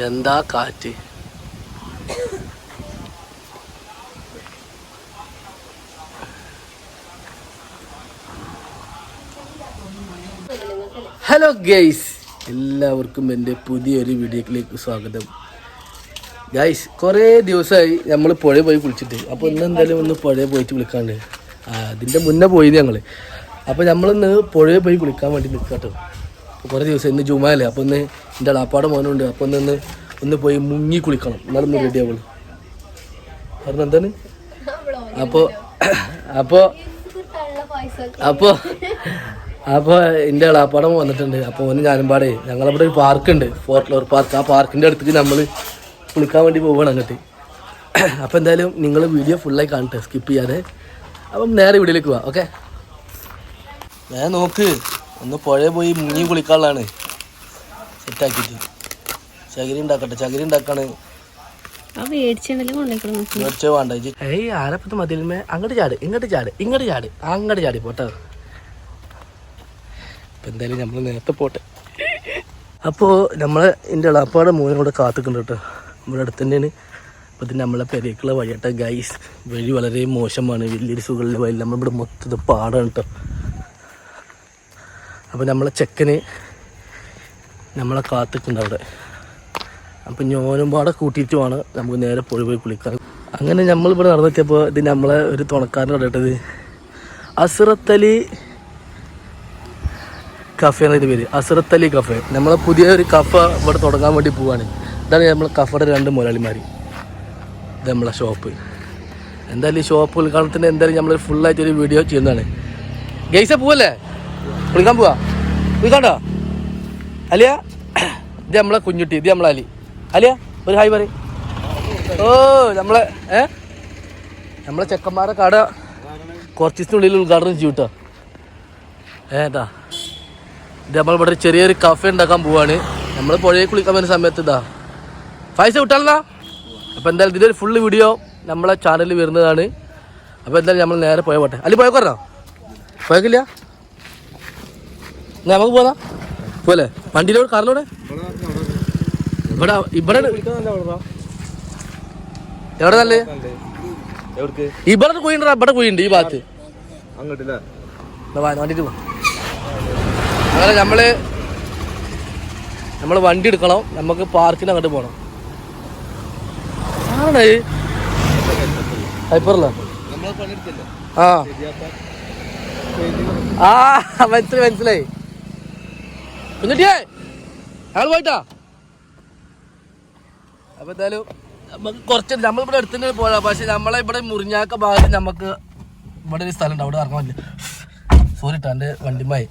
എന്താ കാറ്റ്? Hello guys എല്ലാവർക്കും എന്റെ പുതിയൊരു വീഡിയോയിലേക്ക് സ്വാഗതം. ഗൈസ് കുറേ ദിവസമായി നമ്മൾ പുഴ പോയി കുളിച്ചിട്ട്. അപ്പോൾ ഇന്ന് എന്തായാലും ഒന്ന് പുഴ പോയിട്ട് വിളിക്കാണ്ട്. അതിന്റെ മുന്നേ പോയി ഞങ്ങൾ അപ്പോൾ നമ്മളിന്ന് പുഴയിൽ പോയി കുളിക്കാൻ വേണ്ടി നിൽക്കാട്ടോ കുറേ ദിവസം ഇന്ന് ജുമാലേ അപ്പോൾ ഒന്ന് എന്റെ അളാപ്പാടെ മോനുണ്ട് അപ്പോൾ ഒന്ന് ഒന്ന് പോയി മുങ്ങി കുളിക്കണം. എന്നാലൊന്ന് റെഡി ആവുള്ളൂ. കാരണം എന്താണ്? അപ്പോൾ അപ്പോൾ അപ്പോൾ അപ്പോൾ എന്റെ അളാപ്പാടം വന്നിട്ടുണ്ട്. അപ്പോൾ ഒന്ന് ഞാനും പാടേ. ഞങ്ങളിവിടെ ഒരു പാർക്കുണ്ട് ഫോർട്ട് ഫ്ലോർ പാർക്ക്. ആ പാർക്കിന്റെ അടുത്തേക്ക് നമ്മൾ കുളിക്കാൻ വേണ്ടി പോവുകയാണ് അങ്ങോട്ട്. അപ്പോൾ എന്തായാലും നിങ്ങൾ വീഡിയോ ഫുള്ളായി കാണട്ടെ സ്കിപ്പ് ചെയ്യാതെ. അപ്പം നേരെ വീഡിയോയിലേക്ക് പോവാം ഓക്കെ ഞാൻ നോക്ക്. ഒന്ന് പുഴ പോയി മുങ്ങി കുളിക്കാനുള്ളതാണ്. സെറ്റാക്കിയിട്ട് ചകിരി ഉണ്ടാക്കട്ടെ ചകിരി ഉണ്ടാക്കാണ്. മേടിച്ചോ വേണ്ട. ഏയ് ആരപ്പത്ത് മതിലുമേ അങ്ങോട്ട് ചാട് ഇങ്ങോട്ട് ചാട് ഇങ്ങോട്ട് ചാട് അങ്ങോട്ട് ചാടി പോട്ടെ. അപ്പം എന്തായാലും നമ്മൾ നേരത്തെ പോട്ടെ. അപ്പോൾ എന്റെ മൂന്നും കൂടെ കാത്തുക്കുണ്ട് കേട്ടോ. നമ്മുടെ അടുത്ത് തന്നെയാണ് അപ്പോൾ തന്നെ നമ്മളെ പെരേക്കുള്ള വഴിയാട്ട ഗൈസ് വഴി വളരെ മോശമാണ് വലിയൊരു സുഖമുള്ള വഴി. നമ്മളിവിടെ മൊത്തത്തിൽ പാടാണ് കേട്ടോ. അപ്പോൾ നമ്മളെ ചെക്കന് നമ്മളെ കാത്തിക്കുന്നു അവിടെ. അപ്പം ഞാനും പാടെ കൂട്ടിയിട്ടുമാണ് നമുക്ക് നേരെ പൊഴി പോയി കുളിക്കാൻ. അങ്ങനെ നമ്മളിവിടെ നടന്നെത്തിയപ്പോൾ ഇത് നമ്മളെ ഒരു തുണക്കാരൻ കണ്ടിട്ടത്. അസുറത്തലി കഫേ എന്ന ഇത് പേര്. അസുറത്തലി കഫേ. നമ്മളെ പുതിയ ഒരു കഫ ഇവിടെ തുടങ്ങാൻ വേണ്ടി പോവാണ്. ഇതാണ് നമ്മൾ കഫയുടെ രണ്ട് മുതലാളിമാർ ഇത് നമ്മളെ ഷോപ്പ്. എന്തായാലും ഈ ഷോപ്പ് ഉദ്ഘാടനത്തിന് എന്തായാലും നമ്മൾ ഫുള്ളായിട്ട് ഒരു വീഡിയോ ചെയ്യുന്നതാണ്. ഗെയ്സ പോവല്ലേ? കുളിക്കാൻ പോവാ. കുളിക്കാണ്ടോ അലിയ ഇത് നമ്മളെ കുഞ്ഞുട്ടി ഇത് നമ്മളെ അലി. അലിയ ഒരു ഹായ് പറ ഓ നമ്മളെ ഏ? നമ്മളെ ചെക്കന്മാരെ കട കുറച്ച് ദിവസത്തിനുള്ളിൽ ഉദ്ഘാടനം ചെയ്യും കേട്ടോ ഏതാ ഇത് നമ്മൾ ഇവിടെ ചെറിയൊരു കഫേ ഉണ്ടാക്കാൻ പോവാണ്. നമ്മൾ പുഴയിൽ കുളിക്കാൻ വരുന്ന സമയത്ത് ഇതാ. പൈസ വിട്ടാലോ? അപ്പോൾ എന്തായാലും ഇതിന്റെ ഒരു ഫുള്ള് വീഡിയോ നമ്മളെ ചാനലിൽ വരുന്നതാണ്. അപ്പോൾ എന്തായാലും നമ്മൾ നേരെ പോയ പോട്ടെ. അല്ലെ പോയക്കോ പോയക്കില്ല നമുക്ക് പോന്നാ? പോലെ വണ്ടിയിലോട് കാറിലോടെ ഇവിടെ? ഇവിടെ എവിടെ നല്ല ഇവിടെ കുഴിണ്ടാ ഇവിടെ കുഴിണ്ട് ഈ ഭാഗത്ത്. വണ്ടിട്ട് പോ. അങ്ങനെ നമ്മൾ നമ്മൾ വണ്ടി എടുക്കണം. നമുക്ക് പാർക്കിന് അങ്ങോട്ട് പോകണം ആണ് പണിയെടുത്തില്ല? ആ. ആ മനസ്സിലായി മനസ്സിലായി. കുഞ്ഞിട്ടിയേ ഞങ്ങൾ പോയിട്ടാ? അപ്പൊ എന്തായാലും നമുക്ക് കുറച്ച് നമ്മളിവിടെ അടുത്ത് തന്നെ പോരാ പക്ഷെ നമ്മളെ ഇവിടെ മുറിഞ്ഞാക്ക ഭാഗത്ത് നമുക്ക് ഇവിടെ ഒരു സ്ഥലം ഉണ്ട് അവിടെ ഇറങ്ങാൻ സോറി ട്ടോ എന്റെ വണ്ടിമായി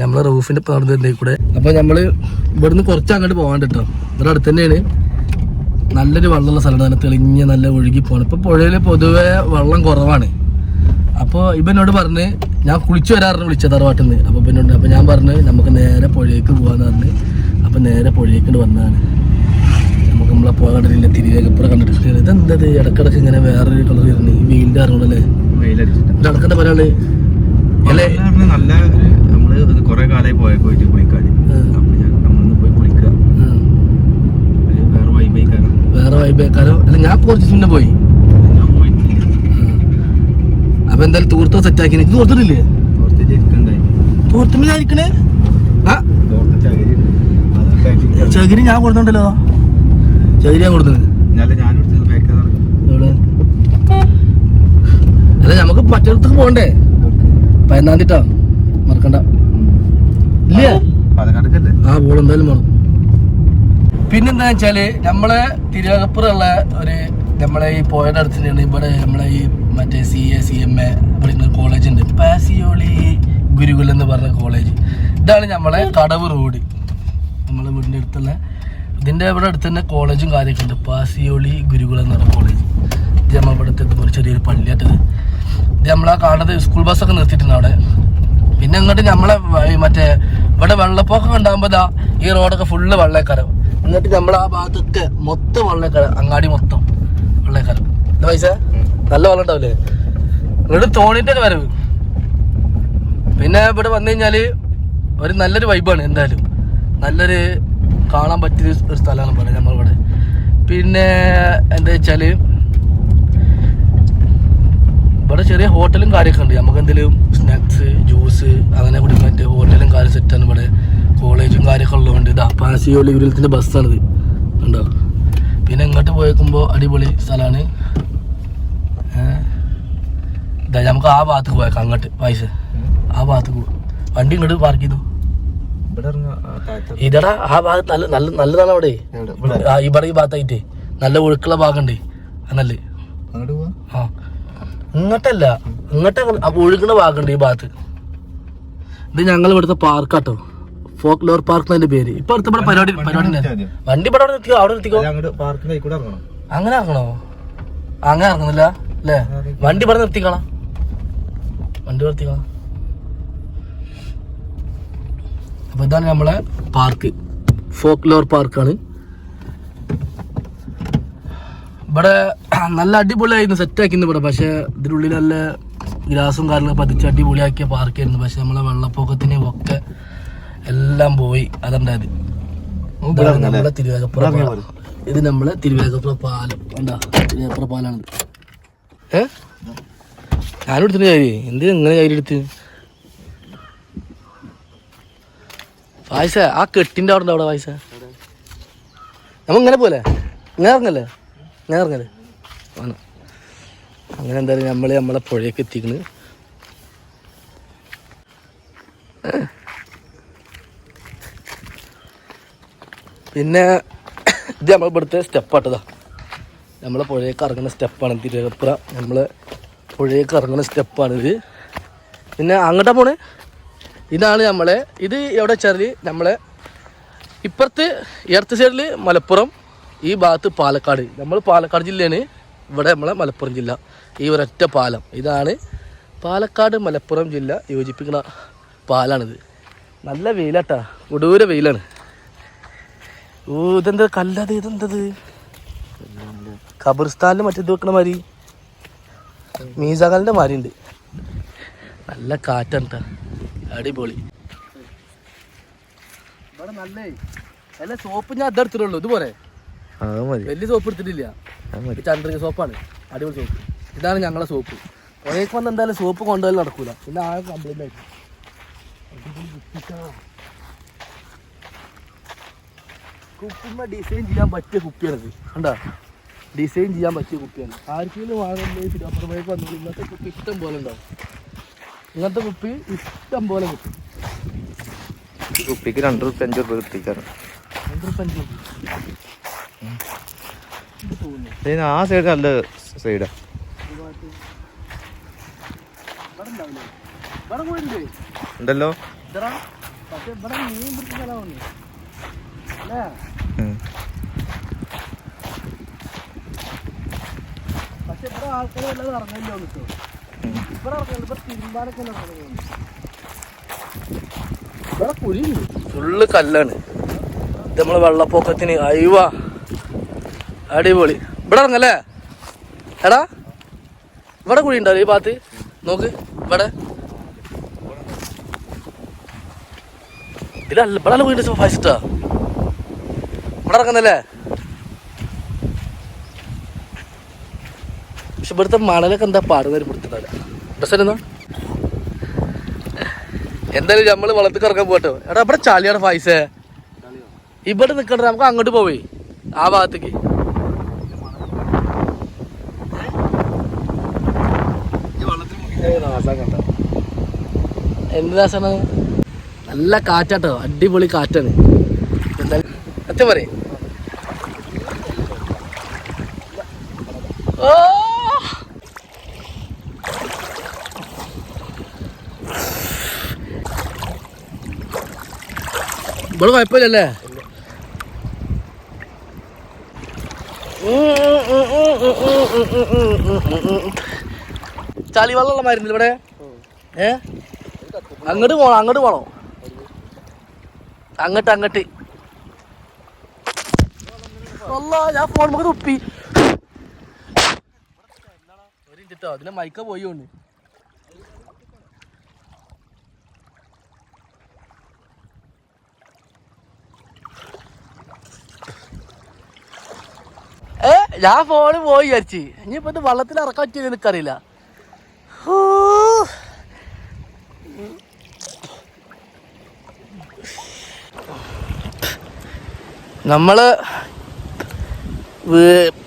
നമ്മളെ റൂഫിന്റെ നടന്നിട്ടുണ്ട് കൂടെ? അപ്പൊ നമ്മൾ ഇവിടുന്ന് കുറച്ച് അങ്ങോട്ട് പോകാണ്ട് കേട്ടോ ഇവിടെ അടുത്ത് തന്നെയാണ്. നല്ലൊരു വെള്ളമുള്ള സ്ഥലമാണ് നല്ല തെളിഞ്ഞ് നല്ല ഒഴുകി പോകണം ഇപ്പൊ പുഴയിൽ പൊതുവെ വെള്ളം കുറവാണ്. അപ്പോൾ ഇവനോട് പറഞ്ഞ് ഞാൻ കുളിച്ചു വരാറുണ്ട് വിളിച്ച തറവാട്ടിൽ നിന്ന് അപ്പോൾ പിന്നെ അപ്പോൾ ഞാൻ പറഞ്ഞു നമുക്ക് നേരെ പുഴയിലേക്ക് പോകാന്ന് പറഞ്ഞ്. അപ്പോൾ നേരെ പുഴയിലേക്ക് വന്നതാണ്. നമുക്ക് നമ്മളെ പുഴ കണ്ടിട്ടില്ല തിരികെപ്പുറം കണ്ടിട്ടില്ല. ഇതെന്തത്? ഇടക്കിടക്ക് ഇങ്ങനെ വേറൊരു കളർ വരുന്നു. ഈ വെയിലിന്റെ അറിവുള്ളല്ലേ ഒരാൾ അല്ലേ? നല്ല നമ്മൾ കൊറേ കാലമായി പോയി പോയിട്ട്. ഒരു വേറെ വൈബേക്കാരോ അല്ല ഞാൻ കുറച്ച് മുന്നേ പോയി. അപ്പൊ എന്തായാലും തൂർത്തോ സെറ്റാക്കി എനിക്ക് തോർത്തിട്ടില്ലേ? കുറച്ച് ജരിക്കുണ്ടായി തോർത്തുമ്പിലായിരിക്കണേ ആ. തോർത്ത ചകിരി ഞാൻ കൊടുത്തോണ്ടല്ലോ ചകിരി ഞാൻ കൊടുത്തത്. അല്ല നമുക്ക് മറ്റൊരിടത്തേക്ക് പോകണ്ടേ? പതിനാം തീട്ടാ മറക്കണ്ട. ഇല്ലേ. ആ ബോൾ എന്തായാലും വേണം. പിന്നെന്താ വെച്ചാൽ നമ്മളെ തിരുവകപ്പുറമുള്ള ഒരു നമ്മളെ ഈ അടുത്ത് തന്നെയാണ്. ഇവിടെ നമ്മളെ ഈ മറ്റേ C A C M A പഠിക്കുന്ന കോളേജ് ഉണ്ട്. പാസിയോളി ഗുരുകുലം എന്ന് പറഞ്ഞ കോളേജ് ഇതാണ് നമ്മളെ കടവ് റോഡ് നമ്മളെ വീടിന്റെ അടുത്തുള്ള ഇതിന്റെ ഇവിടെ അടുത്ത് തന്നെ കോളേജും കാര്യമൊക്കെ ഉണ്ട്. പാസിയോളി ഗുരുകുലം എന്ന് പറഞ്ഞ കോളേജ് ഇത് നമ്മൾ ഇവിടെ എത്തുമ്പോൾ ചെറിയൊരു പള്ളിയാട്ടത്. ഇത് നമ്മളാ കാണുന്നത് സ്കൂൾ ബസ്സൊക്കെ നിർത്തിയിട്ടുണ്ട് അവിടെ. പിന്നെ ഇങ്ങോട്ട് നമ്മളെ മറ്റേ ഇവിടെ വെള്ളപ്പൊക്കം ഉണ്ടാകുമ്പോൾ ഇതാ ഈ റോഡൊക്കെ ഫുള്ള് വെള്ളക്കാരം. എന്നിട്ട് നമ്മളാ ഭാഗത്തൊക്കെ മൊത്തം വെള്ളക്കര. അങ്ങാടി മൊത്തം വെള്ളക്കാരം. പൈസ? നല്ല വെള്ളം ഉണ്ടാവില്ലേ? ഇങ്ങോട്ട് തോണിന്റെ വരവ്. പിന്നെ ഇവിടെ വന്നു കഴിഞ്ഞാൽ ഒരു നല്ലൊരു വൈബാണ് എന്തായാലും. നല്ലൊരു കാണാൻ പറ്റിയ ഒരു സ്ഥലമാണ് ഇവിടെ നമ്മളിവിടെ. പിന്നെ എന്താ വെച്ചാൽ ഇവിടെ ചെറിയ ഹോട്ടലും കാര്യമൊക്കെ ഉണ്ട്. നമുക്ക് എന്തെങ്കിലും സ്നാക്സ് ജ്യൂസ് അങ്ങനെ കുടിക്കാൻ പറ്റിയ ഹോട്ടലും കാര്യം സെറ്റാണ് ഇവിടെ. കോളേജും കാര്യമൊക്കെ ഉള്ളതുകൊണ്ട് ഇതാ പാസിയോളി ഗുരുലത്തിന്റെ ബസ്സാണിത് ഉണ്ടോ പിന്നെ ഇങ്ങോട്ട് പോയേക്കുമ്പോൾ അടിപൊളി സ്ഥലമാണ്. നമുക്ക് ആ ഭാഗത്ത് പോയേക്കാം അങ്ങോട്ട് പൈസ. ആ ഭാഗത്ത് പോവാ വണ്ടി ഇങ്ങോട്ട് പാർക്ക് ചെയ്തു. ഇതടാ ആ ഭാഗത്ത് നല്ല നല്ല നല്ലതാണ് അവിടെ? ഇവിടെ ഈ ഭാഗത്തായിട്ട്. നല്ല ഒഴുക്കുള്ള ഭാഗമുണ്ട്. പോവാ? ആ. ഇങ്ങോട്ടല്ല. ഇങ്ങോട്ട് ഒഴുകുന്ന ഭാഗമുണ്ട് ഈ ഭാഗത്ത്. ഇത് ഞങ്ങൾ ഇവിടുത്തെ പാർക്കാട്ടോ ഫോക്ക് ലോർ പാർക്ക് എന്നതിന്റെ പേര്. ഇപ്പൊ അടുത്ത ഇവിടെ പരിപാടി പരിപാടി വണ്ടി ഇവിടെ അവിടെ നിർത്തിക്കോ അവിടെ നിർത്തിക്കോ അങ്ങനെ ഇറങ്ങണോ? അങ്ങനെ ഇറങ്ങുന്നില്ല അല്ലേ? വണ്ടി ഇവിടെ നിർത്തിക്കളാം. വണ്ടി നിർത്തിക്കളാം അപ്പൊ ഇതാണ് നമ്മളെ പാർക്ക് ഫോക്ക് ലോർ പാർക്കാണ് ഇവിടെ നല്ല അടിപൊളിയായിരുന്നു സെറ്റ് ആക്കിയിരുന്നു ഇവിടെ. പക്ഷെ ഇതിനുള്ളിൽ നല്ല ഗ്രാസും കാര്യങ്ങളൊക്കെ പതിച്ച് അടിപൊളിയാക്കിയ പാർക്കായിരുന്നു പക്ഷെ നമ്മളെ വെള്ളപ്പൊക്കത്തിന് ഒക്കെ എല്ലാം പോയി. അതുണ്ടായത് നമ്മളെ തിരുവേഗപ്പുറ. ഇത് നമ്മളെ തിരുവേഗപ്പുറ പാലം. എന്താ? തിരുവേഗപ്പുറ പാലാണ്. ഏ? ഞാനെടുത്തിന് കാര്യം എന്തിനാ ഇങ്ങനെ കയ്യിലെടുത്ത്? വായിസ ആ കെട്ടിന്റെ അവിടെ അവിടെ വായിസ നമ്മ ഇങ്ങനെ പോലെ ഇങ്ങനെ ഇറങ്ങല്ലേ? ഇങ്ങനെ ഇറങ്ങല്ലേ? വേണം. അങ്ങനെ എന്തായാലും നമ്മൾ നമ്മളെ പുഴയൊക്കെ എത്തിക്കണ്. പിന്നെ ഇത് നമ്മൾ ഇവിടുത്തെ സ്റ്റെപ്പാട്ടതാ നമ്മളെ പുഴയൊക്കെ ഇറങ്ങുന്ന സ്റ്റെപ്പാണ് തിരുവപ്പുറ നമ്മളെ പുഴയൊക്കെ ഇറങ്ങുന്ന സ്റ്റെപ്പാണ് ഇത് പിന്നെ അങ്ങോട്ടാ പോണേ. ഇതാണ് നമ്മളെ ഇത് എവിടെ വെച്ചാൽ നമ്മളെ ഇപ്പുറത്ത് ഇടത്ത് സൈഡിൽ മലപ്പുറം ഈ ഭാഗത്ത് പാലക്കാട്. നമ്മൾ പാലക്കാട് ജില്ലയാണ്. ഇവിടെ നമ്മളെ മലപ്പുറം ജില്ല. ഈ ഒരൊറ്റ പാലം. ഇതാണ് പാലക്കാട് മലപ്പുറം ജില്ല യോജിപ്പിക്കുന്ന പാലാണിത്. നല്ല വെയിലാട്ടാ. കൊടൂര വെയിലാണ്. ഓ ഇതെന്താ കല്ലത്? ഇതെന്തത്? ഖബർസ്ഥാനിൽ മറ്റേത് വെക്കണ മാതിരി. മീസാകാലിന്റെ മരുണ്ട് നല്ല കാറ്റാണ്. അടിപൊളി. ഇവിടെ നല്ലേ അല്ല സോപ്പ് ഞാൻ അതെടുത്തിട്ടുള്ളൂ ഇതുപോലെ. വലിയ സോപ്പ് എടുത്തിട്ടില്ല. അത് ചന്ദ്രിക സോപ്പാണ് അടിപൊളി സോപ്പ് ഇതാണ് ഞങ്ങളെ സോപ്പ് ഒരേക്ക് വന്ന് എന്തായാലും സോപ്പ് കൊണ്ടുപോയാലും നടക്കൂല. പിന്നെ ആ കംപ്ലൈന്റ് ആയിട്ട്. കുപ്പിമ്മ ഡിസൈൻ ചെയ്യാൻ പറ്റിയ കുപ്പിയാണിത്. കണ്ടാ? ഡിസൈൻ ചെയ്യാൻ പറ്റിയ കുപ്പിയാണ്. ആർക്കെങ്കിലും വാങ്ങുന്നത് വന്നത് ഇങ്ങനത്തെ കുപ്പി ഇഷ്ടം പോലെ ഉണ്ടാവും. ഇങ്ങനത്തെ കുപ്പി ഇഷ്ടം പോലെ കുപ്പി കുപ്പിക്ക് രണ്ട് റുപ്യ അഞ്ച് റുപ്യ കിട്ടിക്കാറ് രണ്ട് പഞ്ച് അഞ്ച് റുപ്യ ആ സൈഡ് നല്ല സൈഡാ ഉണ്ടല്ലോ. പക്ഷെ ഇവിടെ മീൻ പിടിച്ച സ്ഥലമാണ് അല്ലേ ഉം. പക്ഷെ ഇവിടെ ഫുള്ള് കല്ലാണ്. ഇത് നമ്മളെ വെള്ളപ്പൊക്കത്തിന് അയവ. അടിപൊളി. ഇവിടെ ഇറങ്ങല്ലേ? എടാ ഇവിടെ കുഴി ഉണ്ടാവും ഈ ഭാഗത്ത്? നോക്ക് ഇവിടെ. ഇതിലല്ല ഇവിടെ കുഴി ഫാസ്റ്റാ ഇവിടെ ഇറങ്ങുന്നല്ലേ? പക്ഷെ ഇവിടുത്തെ മണലൊക്കെ എന്താ പാടുന്നവർ പിടുത്തിട്ടാവില്ല ഡ്രസ്സരുന്നോ എന്തായാലും നമ്മൾ വളർത്തി കറക്കാൻ പോട്ടോ എടാ ഇവിടെ ചാലിയാണ് ഫായിസേ ഇവിടെ നിക്കണ്ട നമുക്ക് അങ്ങോട്ട് പോവേ. ആ ഭാഗത്തേക്ക്. എന്ത് രസാണ് നല്ല കാറ്റാട്ടോ. അടിപൊളി കാറ്റാണ്. എന്തായാലും അച്ഛൻ പറയും. ഓ! ഇവിടെ കുഴപ്പമില്ലല്ലേ ചളി വെള്ളമുള്ള മരുന്നില്ല ഇവിടെ ഏ അങ്ങോട്ട് പോണോ അങ്ങോട്ട് പോണോ അങ്ങട്ട് അങ്ങട്ട് ഞാൻ ഫോൺ നമുക്ക് തുപ്പി ഒരു മൈക്ക പോയി കൊണ്ട് ഞാൻ ഫോണ് പോയി വിചാരിച്ച്. ഇനിയിപ്പോ ഇത് വള്ളത്തിൽ ഇറക്കാൻ പറ്റില്ല എനിക്കറിയില്ല. നമ്മൾ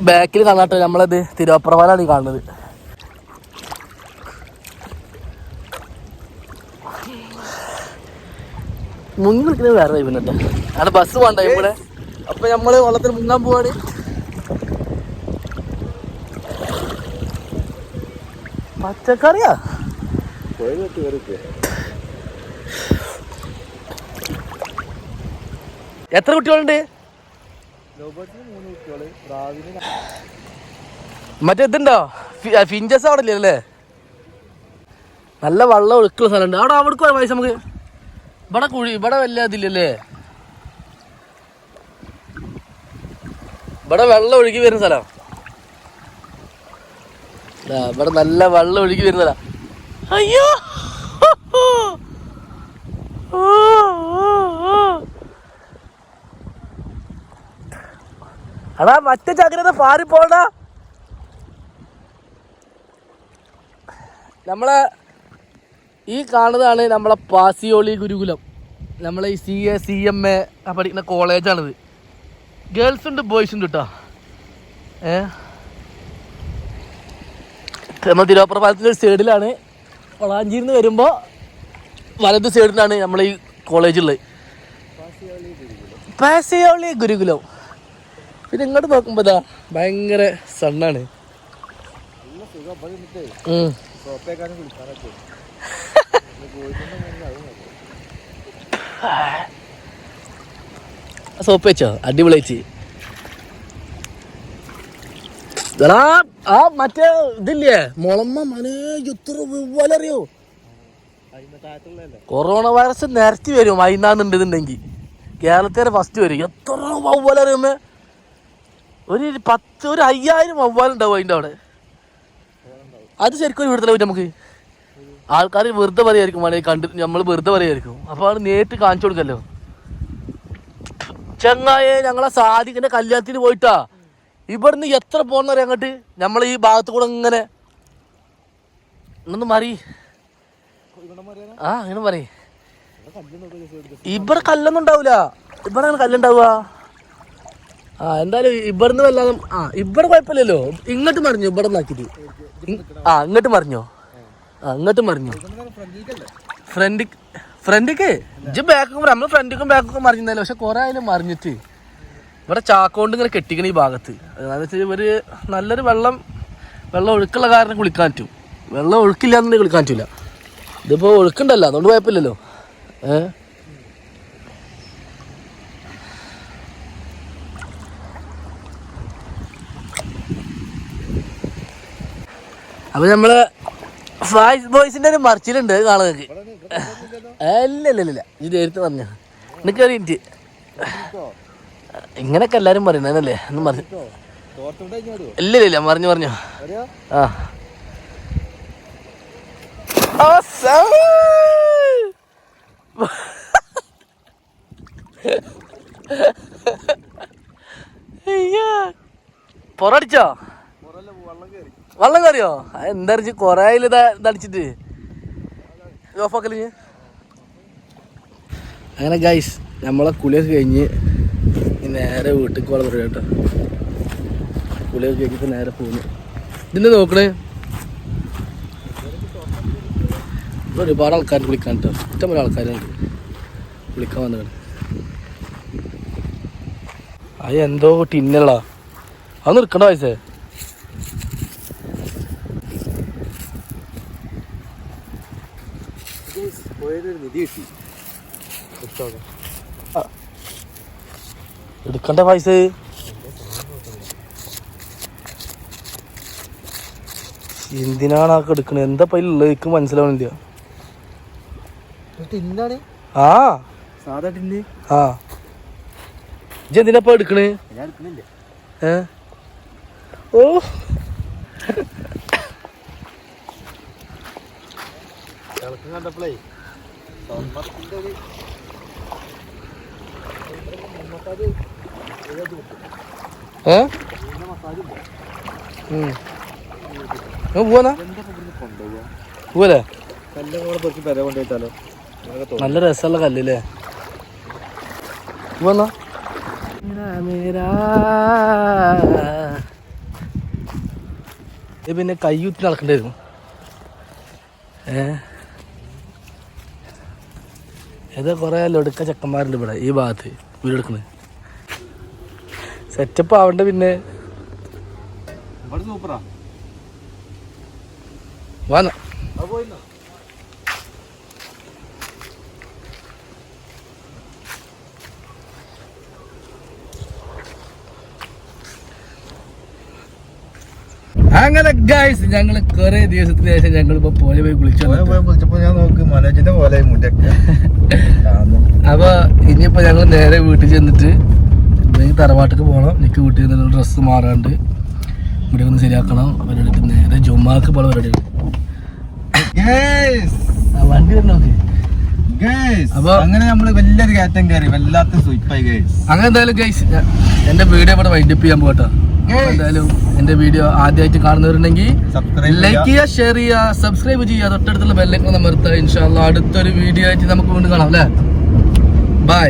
ബാക്കിൽ കാണാട്ടെ നമ്മളത് തിരുവപ്രവാലാണ് കാണുന്നത്. മുങ്ങി നിൽക്കുന്നത് വേറെ ഇവനുണ്ട് അവിടെ ബസ് വേണ്ട ഇവിടെ. അപ്പൊ നമ്മൾ വള്ളത്തിൽ മുങ്ങാൻ പോവാണ്. പച്ചക്കറിയാ എത്ര കുട്ടികളുണ്ട്? മറ്റേ ഇതുണ്ടോ? ഫിഞ്ചസ് അവിടെ ഇല്ലേ അല്ലേ? നല്ല വെള്ളം ഒഴുക്കുള്ള സ്ഥലമുണ്ട്. അവിടെ അവിടേക്ക് പോയ പൈസ നമുക്ക്. ഇവിടെ കുഴി ഇവിടെ വല്ല ഇതില്ലല്ലേ? ഇവിടെ വെള്ളം ഒഴുകി വരുന്ന സ്ഥലം. ഇവിടെ നല്ല വെള്ളം ഒഴുകി വരുന്നതാ. അയ്യോ! അതാ മറ്റേ ജാഗ്രത പാറി പോണ്ട നമ്മളെ ഈ കാണുന്നതാണ് നമ്മളെ പാസിയോളി ഗുരുകുലം. നമ്മളെ ഈ C A C M A പഠിക്കുന്ന കോളേജാണിത്. ഗേൾസ് ഉണ്ട് ബോയ്സ് ഉണ്ട് കേട്ടോ ഏ? നമ്മൾ തിരുവപ്പുറ പാലത്തിന്റെ ഒരു സൈഡിലാണ് വളാഞ്ചിയിൽ നിന്ന് വരുമ്പോൾ വലത് സൈഡിലാണ് നമ്മൾ ഈ കോളേജുള്ളത് പാസിയോളി ഗുരുകുലം. പിന്നെ ഇങ്ങോട്ട് നോക്കുമ്പോൾ ഇതാ ഭയങ്കര സണ്ണാണ്. സോപ്പ് വെച്ചോ? അടിപൊളിച്ച് എടാ ആ മറ്റേ ഇതില്ലേ? മുളമ്മ മനെ എത്ര വിവലറിയോ കൊറോണ വൈറസ് നിരത്തി വരും വൈകുന്നേരമുണ്ടെന്നുണ്ടെങ്കിൽ കേരളത്തിലെ ഫസ്റ്റ് വരും. എത്ര വവ്വാലറിയുമ്പോ ഒരു പത്ത് ഒരു അയ്യായിരം വവ്വാലുണ്ടാവും അതിന്റെ അവിടെ. അത് ശരിക്കും ഒരു വിടുതല നമുക്ക് ആൾക്കാർ വെറുതെ പറയായിരിക്കും വേണമെങ്കിൽ കണ്ട് നമ്മൾ വെറുതെ പറയായിരിക്കും. അപ്പോൾ അത് നേരിട്ട് കാണിച്ചു കൊടുക്കല്ലോ. ചെങ്ങായെ ഞങ്ങളെ സാദിഖിന്റെ കല്യാണത്തിന് പോയിട്ടാ. ഇവിടുന്ന് എത്ര പോകുന്നവരെ അങ്ങോട്ട്? നമ്മൾ ഈ ഭാഗത്ത് കൂടെ ഇങ്ങനെ. മാറി. ആ അങ്ങനെ മാറി. ഇവിടെ കല്ലൊന്നും ഉണ്ടാവൂല. ഇവിടെ അങ്ങനെ കല്ലുണ്ടാവുക. ആ എന്തായാലും ഇവിടുന്ന് വല്ലാതെ ആ ഇവിടെ കുഴപ്പമില്ലല്ലോ. ഇങ്ങോട്ട് മറിഞ്ഞു ഇവിടെ നാക്കിട്ട് ആ ഇങ്ങോട്ട് മറിഞ്ഞോ? ആ ഇങ്ങോട്ട് മറിഞ്ഞോ? ഫ്രണ്ടിക്ക് ഫ്രണ്ടിക്ക്? ഇജ്ജ് ബാക്കും നമ്മൾ ഫ്രണ്ടിക്കും ബാക്കൊക്കെ മറിഞ്ഞല്ലോ പക്ഷെ കുറെ ആയാലും മറിഞ്ഞിട്ട്. ഇവിടെ ചാക്കോണ്ട് ഇങ്ങനെ കെട്ടിക്കണ ഈ ഭാഗത്ത്. അതെന്ന് വെച്ചാൽ ഇവർ നല്ലൊരു വെള്ളം വെള്ളം ഒഴുക്കുള്ള കാരണം കുളിക്കാൻ പറ്റും. വെള്ളം ഒഴുക്കില്ല എന്നുണ്ടെങ്കിൽ കുളിക്കാൻ പറ്റില്ല ഇതിപ്പോ ഒഴുക്കുണ്ടല്ലോ അതുകൊണ്ട് കുഴപ്പമില്ലല്ലോ. ഏ? അപ്പൊ നമ്മൾ ഫായ്സ് ബോയ്സിന്റെ ഒരു മറിച്ചിലുണ്ട് കാണുന്നത് ഇല്ല ഇല്ല ഇല്ല ഇത് നേരത്തെ പറഞ്ഞ എനിക്ക് ഒരു മിനിറ്റ് ഇങ്ങനൊക്കെ എല്ലാരും പറയുന്നേ ഒന്നും പറഞ്ഞു ഇല്ല ഇല്ല മറിഞ്ഞു പറഞ്ഞു ആ. പൊറടിച്ചോ? വെള്ളം കയറിയോ എന്തറിച്ച് കൊറേ ഇതടിച്ചിട്ട്? അങ്ങനെ ഗൈസ് നമ്മളെ കുളിയൊക്കെ കഴിഞ്ഞ് നേരെ വീട്ടിലേക്ക് വെള്ളം പറയാം കേട്ടോ. കുളിയൊക്കെ കഴിഞ്ഞിട്ട് നേരെ പോകുന്നു ഇതിന്റെ നോക്കണേ. ഒരുപാട് ആൾക്കാർ കുളിക്കാൻ കേട്ടോ. ഇഷ്ടംപോലെ ആൾക്കാരുണ്ട്. കുളിക്കാൻ വന്നതാണ് അത് എന്തോ ടിന്നുള്ള അത് നിൽക്കണ്ട വയസ്സേ നിധി കിട്ടി എടുക്കണ്ട പൈസ? എന്തിനാണ് ആ എടുക്കണത് എന്താ എനിക്ക് മനസ്സിലാവണില്ല. ആ. സാധാ ടിന്ന് ആ. ഇജ്ജ് എന്തിനാ എടുക്കണേ? ഏ? ഓ. തിളക്കം കണ്ടപ്പോഴേ സ്വർണത്തിന്റെ ഒരു ഏ? നല്ല രസമുള്ള കല്ലല്ലേ? ഇത് പിന്നെ കയ്യൂത്തി നടക്കണ്ടായിരുന്നു. ഏതാ കൊറേ ലൊടുക്ക ചെക്കന്മാരുണ്ട് ഇവിടെ ഈ ഭാഗത്ത് വീടെടുക്കുന്നത്. സെറ്റപ്പ് ആവണ്ട പിന്നെ? സൂപ്പറാ വാന്ന അങ്ങനെ ഗൈസ് ഞങ്ങൾ കുറെ ദിവസത്തിന് ശേഷം ഞങ്ങൾ ഇപ്പൊ പോലെ പോയി കുളിച്ചു കുളിച്ചപ്പോ വിളിച്ചപ്പോ ഞാൻ നോക്ക് മനോജിന്റെ പോലെ ആന്ന്. അപ്പൊ ഇനിയിപ്പോ ഞങ്ങൾ നേരെ വീട്ടിൽ ചെന്നിട്ട് എനിക്ക് തറവാട്ടിക്ക് പോകണം. എനിക്ക് വീട്ടിൽ നിന്ന് ഡ്രസ്സ് മാറാണ്ട് ഇവിടെ ഒന്ന് ശരിയാക്കണം. അവരുടെ നേരെ ജുമാക്ക് പോലെ പരിപാടി വണ്ടി തന്നെ നോക്ക് guys. അപ്പൊ- അങ്ങനെ നമ്മൾ വലിയൊരു കയറ്റം കയറി. വല്ലാത്ത സൂപ്പായി ഗൈസ് അങ്ങനെ എന്തായാലും ഗൈസ് എന്റെ വീഡിയോ ഇവിടെ വൈൻഡപ്പ് ചെയ്യാൻ എന്തായാലും എന്റെ വീഡിയോ ആദ്യമായിട്ട് കാണുന്നവരുണ്ടെങ്കിൽ ലൈക്ക് ചെയ്യുക. ഷെയർ ചെയ്യുക സബ്സ്ക്രൈബ് ചെയ്യുക. തൊട്ടടുത്തുള്ള ബെല്ലൈക്കൺ അമർത്തുക. ഇൻഷാല്ല അടുത്തൊരു വീഡിയോ ആയിട്ട് നമുക്ക് വീണ്ടും കാണാം അല്ലേ? ബൈ